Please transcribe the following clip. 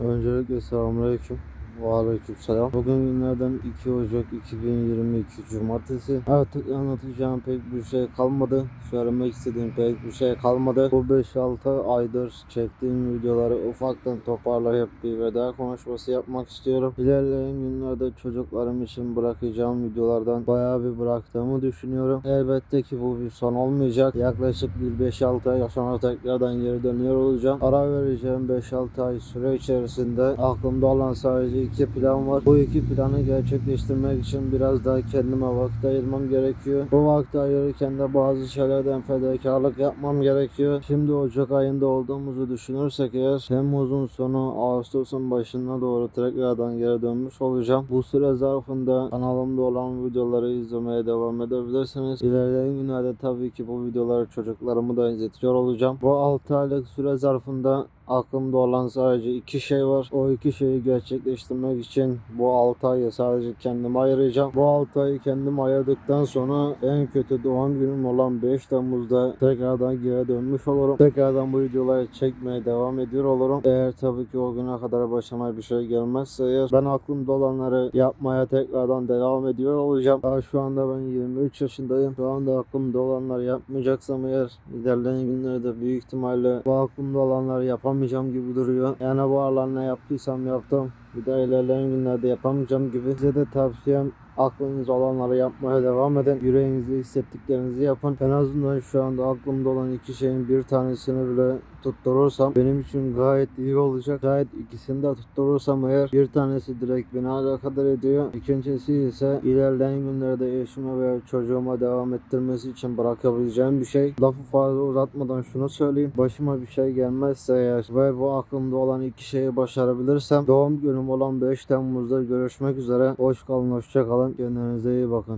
Öncelikle selamünaleyküm. Aleykümselam. Bugün günlerden 2 Ocak 2022 Cumartesi. Artık anlatacağım pek bir şey kalmadı. Söylemek istediğim pek bir şey kalmadı. Bu 5-6 aydır çektiğim videoları ufaktan toparlayıp bir veda konuşması yapmak istiyorum. İlerleyen günlerde çocuklarım için bırakacağım videolardan bayağı bir bıraktığımı düşünüyorum. Elbette ki bu bir son olmayacak. Yaklaşık bir 5-6 ay sonra tekrardan geri dönüyor olacağım. Ara vereceğim 5-6 ay süre içerisinde aklımda olan sadece iki plan var. Bu iki planı gerçekleştirmek için biraz daha kendime vakit ayırmam gerekiyor. Bu vakti ayırırken de bazı şeylerden fedakarlık yapmam gerekiyor. Şimdi Ocak ayında olduğumuzu düşünürsek eğer Temmuz'un sonu Ağustos'un başına doğru tekrardan geri dönmüş olacağım. Bu süre zarfında kanalımda olan videoları izlemeye devam edebilirsiniz. İlerleyen günlerde tabii ki bu videoları çocuklarımı da izletiyor olacağım. Bu 6 aylık süre zarfında aklımda olan sadece iki şey var. O iki şeyi gerçekleştirmek için bu 6 ayı sadece kendime ayıracağım. Bu 6 ayı kendime ayırdıktan sonra en kötü doğum günüm olan 5 Temmuz'da tekrardan geri dönmüş olurum. Tekrardan bu videoları çekmeye devam ediyor olurum. Eğer tabii ki o güne kadar başıma bir şey gelmezse eğer ben aklımda olanları yapmaya tekrardan devam ediyor olacağım. Daha şu anda ben 23 yaşındayım. Şu anda aklımda olanları yapmayacaksam eğer ilerleyen günlerde büyük ihtimalle bu aklımda olanları yapamayacağım gibi duruyor. Yani bu ne yaptıysam yaptım. Bir daha ilerleyen günlerde yapamayacağım gibi. Size de tavsiyem aklınızda olanları yapmaya devam edin. Yüreğinizde hissettiklerinizi yapın. En azından şu anda aklımda olan iki şeyin bir tanesini bile tutturursam benim için gayet iyi olacak. Gayet ikisini de tutturursam eğer bir tanesi direkt beni alakadar ediyor. İkincisi ise ilerleyen günlerde eşime veya çocuğuma devam ettirmesi için bırakabileceğim bir şey. Lafı fazla uzatmadan şunu söyleyeyim. Başıma bir şey gelmezse eğer ve bu aklımda olan iki şeyi başarabilirsem doğum günüm olan 5 Temmuz'da görüşmek üzere. Hoş kalın, hoşça kalın. Kendinize iyi bakın.